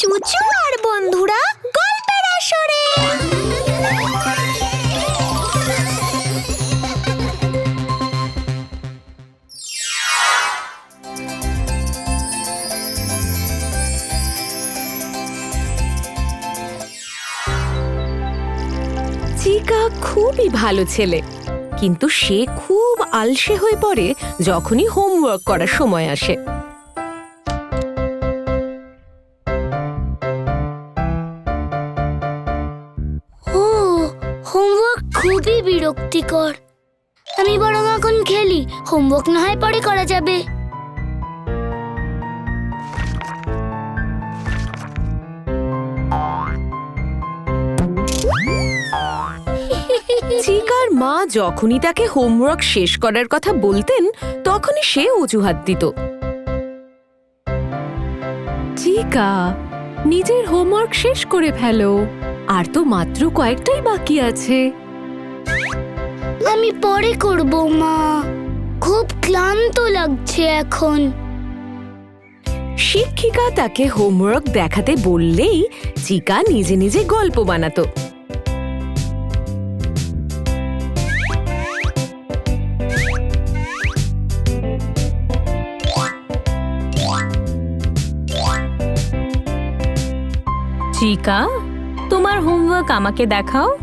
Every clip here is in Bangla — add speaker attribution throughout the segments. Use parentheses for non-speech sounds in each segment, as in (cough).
Speaker 1: চুচু আর বন্ধুরা, গল্পের আসরে।
Speaker 2: চিকা খুবই ভালো ছেলে, কিন্তু সে খুব আলসে হয়ে পড়ে যখনই হোমওয়ার্ক করার সময় আসে।
Speaker 3: বিরক্তিকর। আমি বরং এখন খেলি, হোমওয়ার্ক না হয় পরে করা যাবে।
Speaker 2: চিকার মা যখনই তাকে হোমওয়ার্ক শেষ করার কথা বলতেন, তখনই সে অজুহাত দিত। চিকা নিজের হোমওয়ার্ক শেষ করে ফেলো। আর তো মাত্র কয়েকটাই বাকি আছে।
Speaker 3: আমি পরে করব মা। খুব ক্লান্ত লাগছে এখন।
Speaker 2: শিক্ষিকা তাকে হোমওয়ার্ক দেখাতে বললেই চিকা নিজে নিজে গল্প বানাতো।
Speaker 4: চিকা তোমার হোমওয়ার্ক আমাকে দেখাও।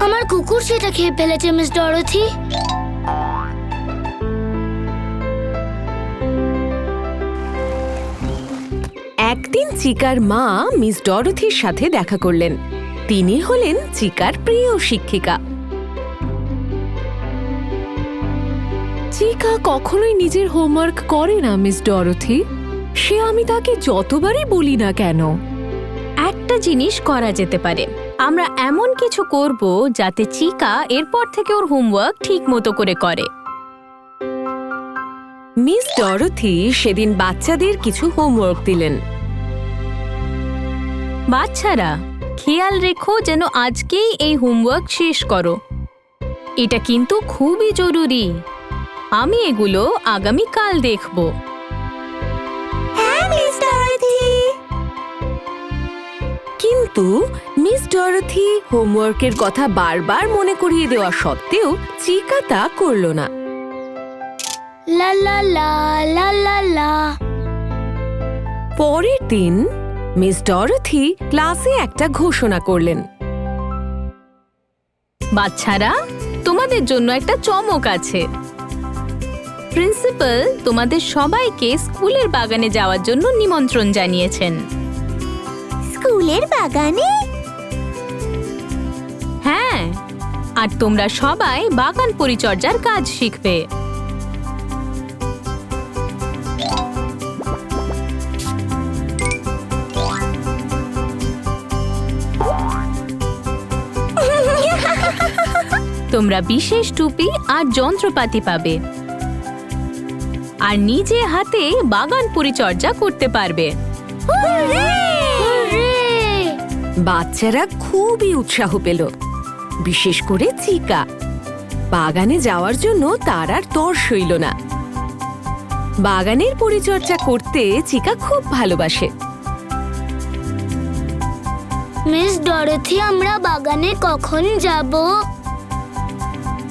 Speaker 3: আমার কুকুর সেটা খেয়ে ফেলেছে, মিস ডরথি।
Speaker 2: একদিন চিকার মা মিস ডরথির সাথে দেখা করলেন। তিনি হলেন চিকার প্রিয় শিক্ষিকা। চিকা কখনোই নিজের হোমওয়ার্ক করে না, মিস ডরথি। সে আমি তাকে যতবারই বলি না কেন।
Speaker 4: একটা জিনিস করা যেতে পারে। আমরা এমন কিছু করব যাতে চিকা এরপর থেকে ওর হোমওয়ার্ক ঠিক মতো করে করে।
Speaker 2: মিস ডরথি সেদিন বাচ্চাদের কিছু হোমওয়ার্ক দিলেন।
Speaker 4: বাচ্চারা, খেয়াল রেখো যেন আজকেই এই হোমওয়ার্ক শেষ করো। এটা কিন্তু খুবই জরুরি। আমি এগুলো আগামী কাল দেখব।
Speaker 2: কিন্তু মিস ডরথি হোমওয়ার্কের কথা বারবার মনে করিয়ে দেওয়া সত্ত্বেও চিকা তা করল না।
Speaker 3: লা লা লা লা লা লা।
Speaker 2: পরের দিন মিস ডরথি ক্লাসে একটা ঘোষণা করলেন।
Speaker 4: বাচ্চারা তোমাদের জন্য একটা চমক আছে। প্রিন্সিপাল তোমাদের সবাইকে স্কুলের বাগানে যাওয়ার জন্য নিমন্ত্রণ জানিয়েছেন।
Speaker 1: স্কুলের বাগানে?
Speaker 4: হ্যাঁ আর তোমরা সবাই বাগান পরিচর্যার কাজ শিখবে। তোমরা বিশেষ টুপি আর যন্ত্রপাতি পাবে। আর নিজে হাতে বাগান পরিচর্যা করতে পারবে!
Speaker 2: বাচ্চারা খুবই উৎসাহ পেল বিশেষ করে চিকা। বাগানে যাওয়ার জন্য তার আর তর সইল না। বাগানের পরিচর্যা করতে চিকা খুব ভালোবাসে।
Speaker 3: মিস ডরথি আমরা বাগানে কখন যাব?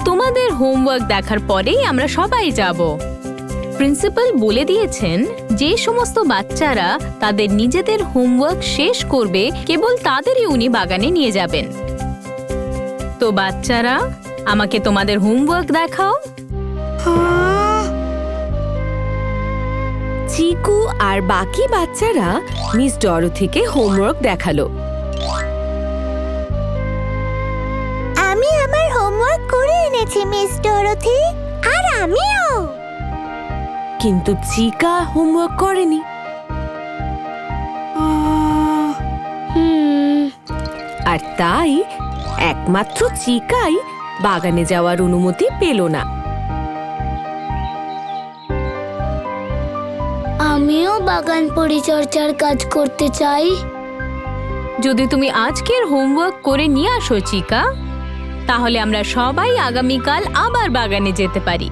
Speaker 4: তোমাদের হোমওয়ার্ক দেখার পরেই আমরা সবাই যাব। প্রিন্সিপাল বলে দিয়েছেন যে সমস্ত বাচ্চারা তাদের নিজেদের হোমওয়ার্ক শেষ করবে কেবল তাদেরই উনি বাগানে নিয়ে যাবেন। তো বাচ্চারা আমাকে তোমাদের হোমওয়ার্ক দেখাও।
Speaker 2: চিকু আর বাকি বাচ্চারা মিস ডরথিকে হোমওয়ার্ক দেখাল।
Speaker 1: আমি আমার হোমওয়ার্ক করে এনেছি মিস ডরথি। আর আমিও।
Speaker 2: কিন্তু চিকা হোমওয়ার্ক করেনি। আর তাই একমাত্র চিকাই বাগানে যাওয়ার অনুমতি পেল না।
Speaker 3: আমিও বাগান পরিচর্যার কাজ করতে চাই।
Speaker 4: যদি তুমি আজকের হোমওয়ার্ক করে নিয়ে আসো চিকা তাহলে আমরা সবাই আগামীকাল আবার বাগানে যেতে পারি।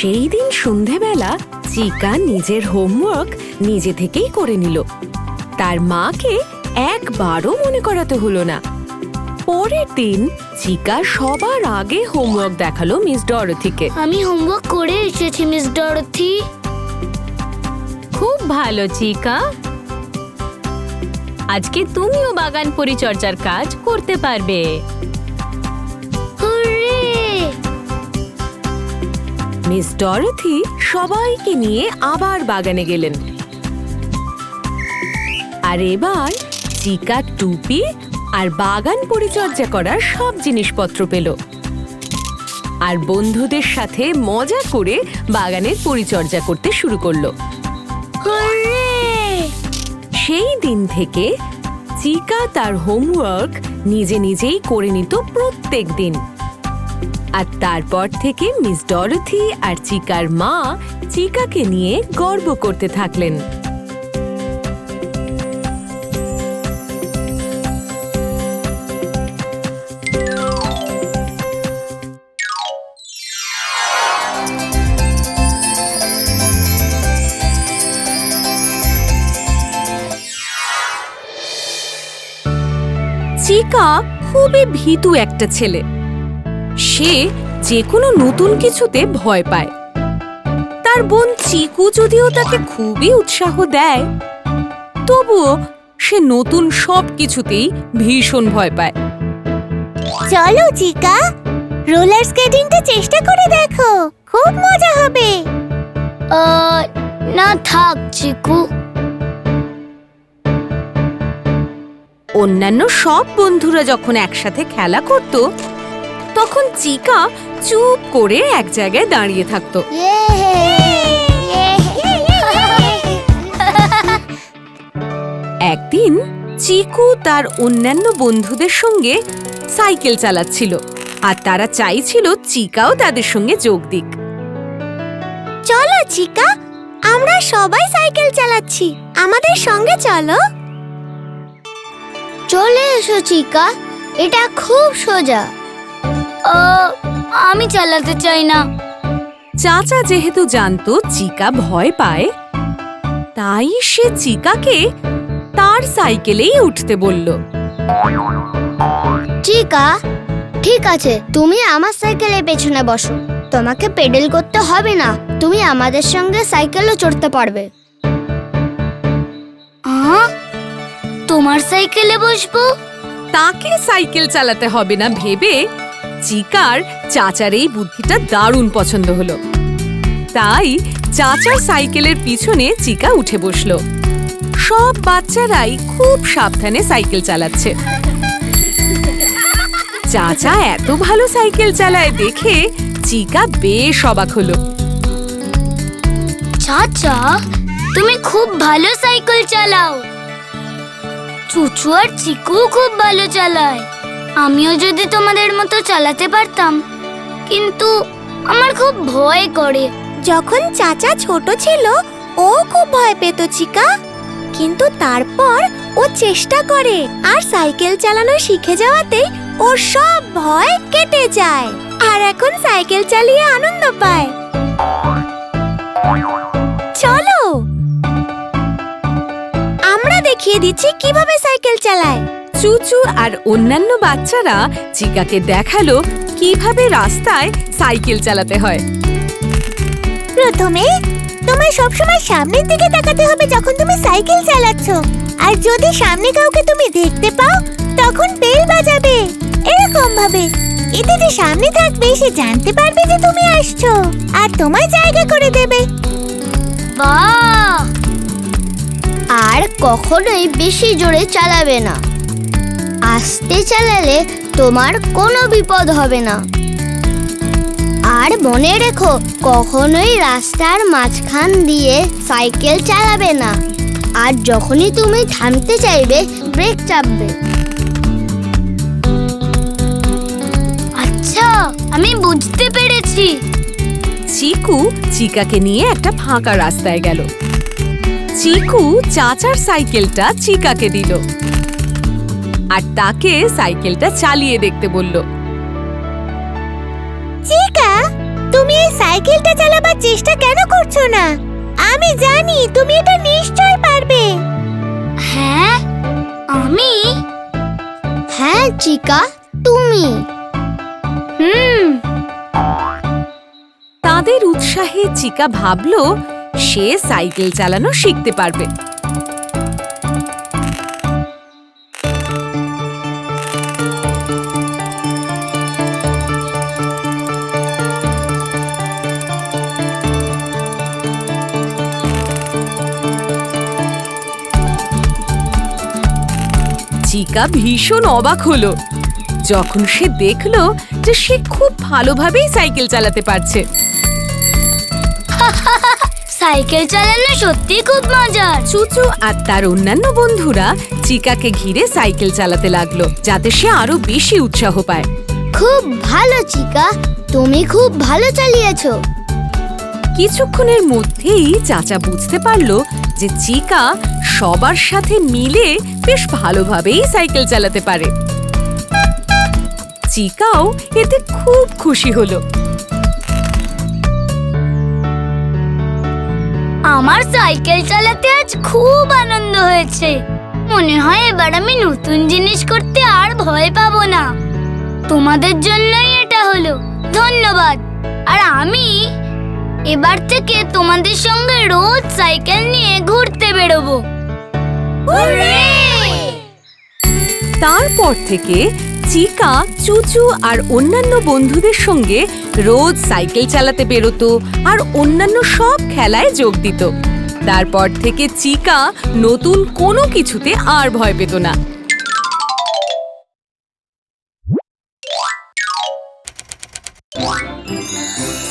Speaker 2: সেই দিন সন্ধেবেলা চিকা নিজের হোমওয়ার্ক নিজে থেকেই করে নিল। তার মাকে একবারও মনে করাতে হলো না। পরের দিন চিকা সবার আগে হোমওয়ার্ক দেখাল মিস ডরথিকে
Speaker 3: আমি হোমওয়ার্ক করে এসেছি মিস ডরথি
Speaker 4: খুব ভালো চিকা। আজকে তুমিও বাগান পরিচর্যার কাজ করতে পারবে।
Speaker 2: মিস ডরথি সবাইকে নিয়ে আবার বাগানে গেলেন। আর এবার চিকা টুপি আর বাগান পরিচর্যা করার সব জিনিসপত্র পেল। আর বন্ধুদের সাথে মজা করে বাগানের পরিচর্যা করতে শুরু করল। সেই দিন থেকে চিকা তার হোমওয়ার্ক নিজে নিজেই করে নিত প্রত্যেক দিন। আর তারপর থেকে মিস ডরথি আর চিকার মা চিকাকে নিয়ে গর্ব করতে থাকলেন। চিকা খুবই ভীতু একটা ছেলে। সে যে কোনো নতুন কিছুতে ভয় পায়। তার বোন চিকু যদিও তাকে খুবই উৎসাহ দেয় তবুও সে নতুন সব কিছুতেই ভীষণ ভয় পায়।
Speaker 1: চলো চিকা রোলার স্কেটিংটা চেষ্টা করে দেখো খুব মজা হবে।
Speaker 3: না থাক চিকু।
Speaker 2: অন্যান্য সব বন্ধুরা যখন একসাথে খেলা করত তখন চিকা চুপ করে এক জায়গায় দাঁড়িয়ে থাকতো। একদিন চিকু তার অন্যান্য বন্ধুদের সঙ্গে সাইকেল চালাচ্ছিল, আর তারা চাইছিল চিকাও তাদের সঙ্গে যোগ দিক।
Speaker 1: চলো চিকা, আমরা সবাই সাইকেল চালাচ্ছি, আমাদের সঙ্গে চলো।
Speaker 3: চলে এসো চিকা, এটা খুব সোজা। আমি চালাতে চাই না।
Speaker 2: চাচা যেহেতু জানতো চিকা ভয় পায় তাই সে চিকাকে তার সাইকেলেই উঠতে বলল।
Speaker 3: চিকা ঠিক আছে তুমি আমার সাইকেলের পেছনে বসো। তোমাকে পেডেল করতে হবে না তুমি আমাদের সঙ্গে সাইকেলও চড়তে পারবে। আহ? তোমার সাইকেলে বসবো?
Speaker 2: তাকে সাইকেল চালাতে হবে না ভেবে চিকার চাচার এই বুদ্ধিটা দারুণ পছন্দ হলো। তাই চাচার সাইকেলের পিছনে চিকা উঠে বসল। সব বাচ্চারাই খুব সাবধানে সাইকেল চালাচ্ছে। চাচা এত ভালো সাইকেল চালায় দেখে চিকা বেশ অবাক হলো।
Speaker 3: চাচা, তুমি খুব ভালো সাইকেল চালাও। চুচু আর চিকু খুব ভালো চালায়। আমিও যদি তোমাদের মতো চালাতে পারতাম, কিন্তু আমার খুব ভয় করে।
Speaker 1: যখন চাচা ছোট ছিল, ও খুব ভয় পেত চিকা কিন্তু তারপর ও চেষ্টা করে, আর সাইকেল চালানো শিখে যাওয়াতে ওর সব ভয় কেটে যায়, আর এখন সাইকেল চালিয়ে আনন্দ পায়। চলো! আমরা দেখিয়ে দিচ্ছি কীভাবে সাইকেল চালায়।
Speaker 2: চুচু আর অন্যান্য বাচ্চারা চিকাকে দেখাল কীভাবে রাস্তায় সাইকেল চালাতে হয়।
Speaker 1: প্রথমে তোমার সবসময় সামনের দিকে তাকাতে হবে যখন তুমি সাইকেল চালাচ্ছ। আর যদি সামনে কাউকে তুমি দেখতে পাও তখন বেল বাজাবে। এরকম ভাবে এতে যে সামনে থাকবে সে জানতে পারবে যে তুমি আসছো। আর তোমার জায়গা করে দেবে।
Speaker 3: আর কখনোই বেশি জোরে চালাবে না। আস্তে চালালে তোমার কোনো বিপদ হবে না। আর মনে রেখো, কখনোই রাস্তার মাঝখান দিয়ে সাইকেল চালাবে না। আর যখনই তুমি থামতে চাইবে, ব্রেক চাপবে। আচ্ছা আমি বুঝতে পেরেছি।
Speaker 2: চিকু চিকাকে নিয়ে একটা ফাঁকা রাস্তায় গেল। চিকু চাচার সাইকেলটা চিকাকে দিল। আর তাকে সাইকেলটা চালিয়ে দেখতে বলল।
Speaker 1: চিকা তুমি এই সাইকেলটা চালাবার চেষ্টা কেন করছ না? আমি জানি তুমি এটা নিশ্চয় পারবে।
Speaker 3: হ্যাঁ আমি? হ্যাঁ চিকা তুমি। হুম।
Speaker 2: তাদের উৎসাহে চিকা ভাবল সে সাইকেল চালানো শিখতে পারবে। চিকা ভীষণ অবাক হলো। যখন সে দেখল যে সে খুব ভালোভাবেই সাইকেল চালাতে পারছে। (laughs)
Speaker 3: সাইকেল চালানো সত্যি খুব মজার
Speaker 2: চুচু আর তার অন্যান্য বন্ধুরা চিকাকে ঘিরে সাইকেল চালাতে লাগল যাতে সে আরও বেশি উৎসাহ পায়।
Speaker 3: খুব ভালো চিকা। তুমি খুব ভালো চালিয়েছো।
Speaker 2: কিছুক্ষণের মধ্যেই চাচা বুঝতে পারল যে চিকা সবার সাথে মিলে বেশ ভালোভাবেই সাইকেল চালাতে পারে। চিকাও এতে খুব খুশি হলো।
Speaker 3: আমার সাইকেল চালাতে আজ খুব আনন্দ হয়েছে। মনে হয় এবার আমি নতুন জিনিস করতে আর ভয় পাবো না। তোমাদের জন্যই এটা হলো। ধন্যবাদ। আর আমি এবার থেকে তোমাদের সঙ্গে রোজ সাইকেল নিয়ে ঘুরতে বেরোবো।
Speaker 2: তারপর থেকে চিকা চুচু আর অন্যান্য বন্ধুদের সঙ্গে রোজ সাইকেল চালাতে বেরোতো আর অন্যান্য সব খেলায় যোগ দিত। তারপর থেকে চিকা নতুন কোনো কিছুতে আর ভয় পেত না।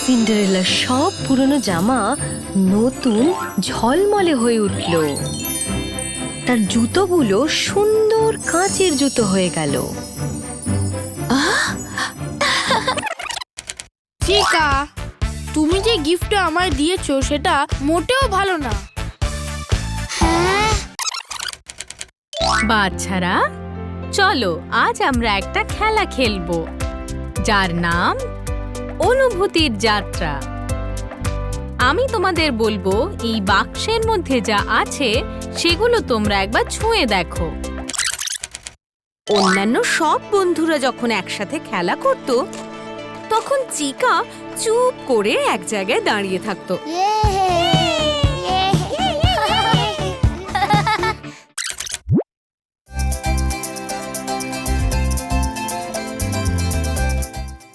Speaker 5: সিন্ডারেলার সব পুরনো জামা নতুন ঝলমলে হয়ে উঠল। তার জুতোগুলো সুন্দর কাঁচের জুতো হয়ে গেল।
Speaker 6: চিকা তুমি যে গিফট আমায় দিয়েছ সেটা মোটেও ভালো না।
Speaker 4: বাচ্চারা চলো আজ আমরা একটা খেলা খেলব যার নাম অনুভূতির যাত্রা। আমি তোমাদের বলব, এই বাক্সের মধ্যে যা আছে, সেগুলো তোমরা একবার ছুঁয়ে দেখো।
Speaker 2: অন্যান্য সব বন্ধুরা যখন একসাথে খেলা করত, তখন চিকা চুপ করে এক জায়গায় দাঁড়িয়ে থাকতো।
Speaker 3: ইয়ে